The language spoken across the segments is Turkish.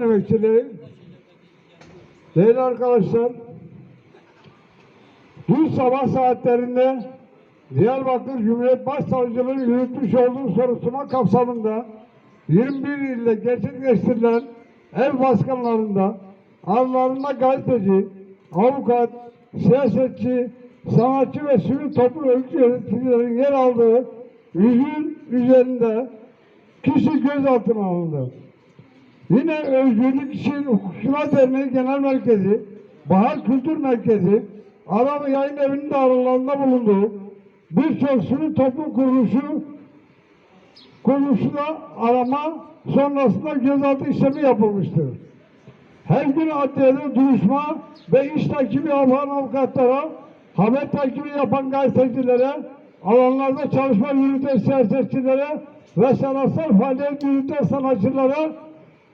basın emekçileri, değerli arkadaşlar, dün sabah saatlerinde Diyarbakır Cumhuriyet Başsavcılığı'nın yürütmüş olduğu soruşturma kapsamında 21 ilde gerçekleştirilen ev baskınlarında aralarında gazeteci, avukat, siyasetçi, sanatçı ve sivil toplum örgütü yöneticilerin yer aldığı yüzün üzerinde kişi gözaltına alındı. Yine Özgürlük İşin Hukukçular Derneği Genel Merkezi, Bahar Kültür Merkezi, Arama Yayın Evi'nin de aralarında bulunduğu birçok sivil toplum kuruluşu kuruluşuna arama sonrasında gözaltı işlemi yapılmıştır. Her gün adliyede duruşma ve iş takibi yapan avukatlara, haber takibi yapan gazetecilere, alanlarda çalışma yürüten siyasetçilere ve sanatsal faaliyet yürüten sanatçılara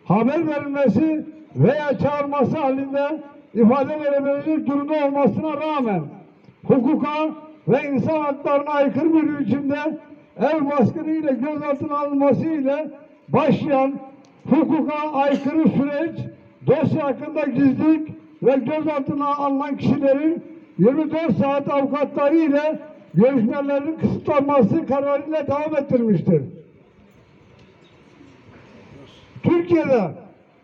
haber verilmesi veya çağırması halinde ifade verebilecek durumda olmasına rağmen hukuka ve insan haklarına aykırı bir biçimde ev baskını ile gözaltına alınması ile başlayan hukuka aykırı süreç dosya hakkında gizlilik ve gözaltına alınan kişilerin 24 saat avukatları ile görüşmelerinin kısıtlanması kararıyla devam ettirmiştir. Türkiye'de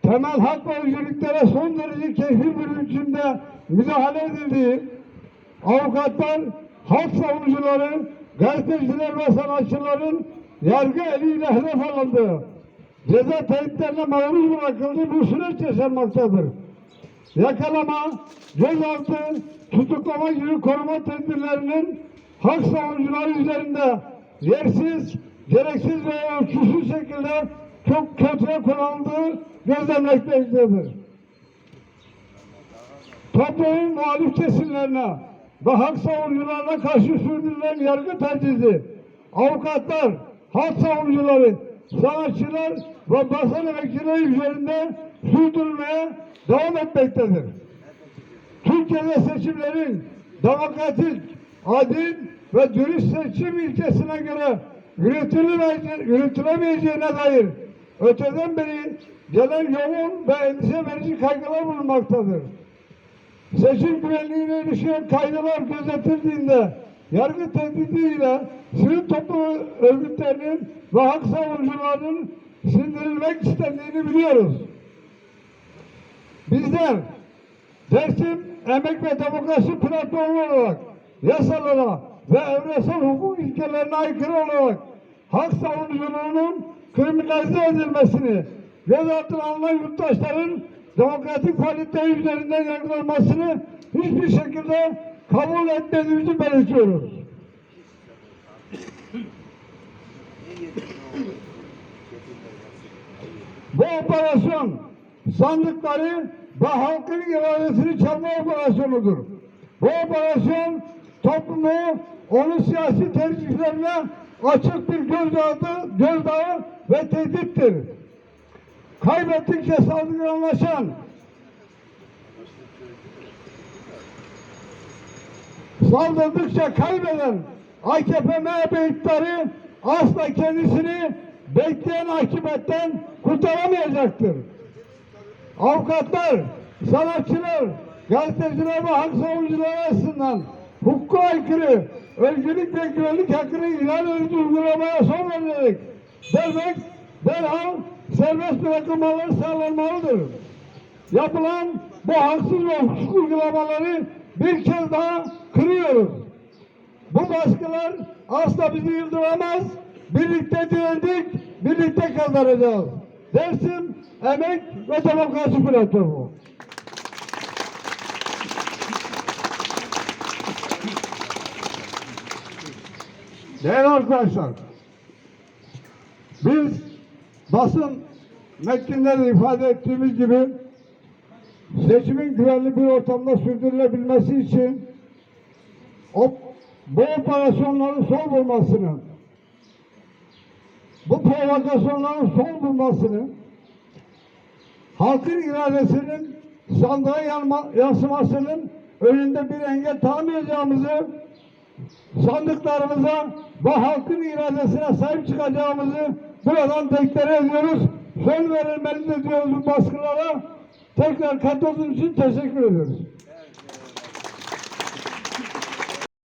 temel hak ve özgürlüklere son derece keyfi bir biçimde müdahale edildiği avukatlar, halk savunucuları, gazeteciler ve sanatçıların yargı eliyle hedef alındığı, ceza teyitlerine maruz bırakıldığı bu süreç yaşanmaktadır. Yakalama, gözaltı, tutuklama gibi koruma tedbirlerinin hak savunucuları üzerinde yersiz, gereksiz ve ölçüsüz şekilde çok kötüye kullanıldığı gözlemlenmektedir. Toplumun muhalif kesimlerine ve hak savunucularına karşı sürdürülen yargı tacizi, avukatlar, hak savunucuları, sanatçılar ve basın emekçileri üzerinde sürdürülmeye devam etmektedir. Türkiye'de seçimlerin demokratik, adil ve dürüst seçim ilkesine göre yürütülemeyece- yürütülemeyeceğine dair öteden beri gelen yoğun ve endişe verici kaygılar bulunmaktadır. Seçim güvenliğine ilişkin kaygılar gözetildiğinde yargı tehdidiyle sivil toplum örgütlerinin ve hak savunucularının sindirilmek istendiğini biliyoruz. Bizler Dersim Emek ve Demokrasi Platformu olarak yasalara ve evrensel hukuk ilkelerine aykırı olarak hak savunuculuğunun kriminalize edilmesini, gözaltına alınan yurttaşların demokratik faaliyetleri üzerinden yargılanmasını hiçbir şekilde kabul etmediğimizi belirtiyoruz. Bu operasyon sandıkları ve halkın iradesini çalma operasyonudur. Bu operasyon toplumu onun siyasi tercihlerine açık bir gözdağı, gözdağı ve tehdittir. Kaybettikçe saldırganlaşan, saldırdıkça kaybeden AKP MHP iktidarı asla kendisini bekleyen akibetten kurtaramayacaktır. Avukatlar, sanatçılar, gazeteciler ve hak savunucuları arasından hukuka aykırı özgürlük ve güvenlik hakkını ihlal edici uygulamaya son verilerek dermek derhal serbest bırakılmaları sağlanmalıdır. Yapılan bu haksız ve hukuksuz uygulamaları bir kez daha kırıyoruz. Bu baskılar asla bizi yıldıramaz. Birlikte direndik, birlikte kazanacağız. Dersim Emek ve Demokrasi Platformu. Değerli arkadaşlar, biz basın metninde de ifade ettiğimiz gibi seçimin güvenli bir ortamda sürdürülebilmesi için o, bu operasyonların son bulmasını, bu provokasyonların son bulmasını, halkın iradesinin sandığa yansımasının önünde bir engel tanımayacağımızı, sandıklarımıza ve halkın iradesine sahip çıkacağımızı buradan deklare ediyoruz son verilmelidir diyoruz bu baskılara. Tekrar katıldığınız için teşekkür ediyoruz.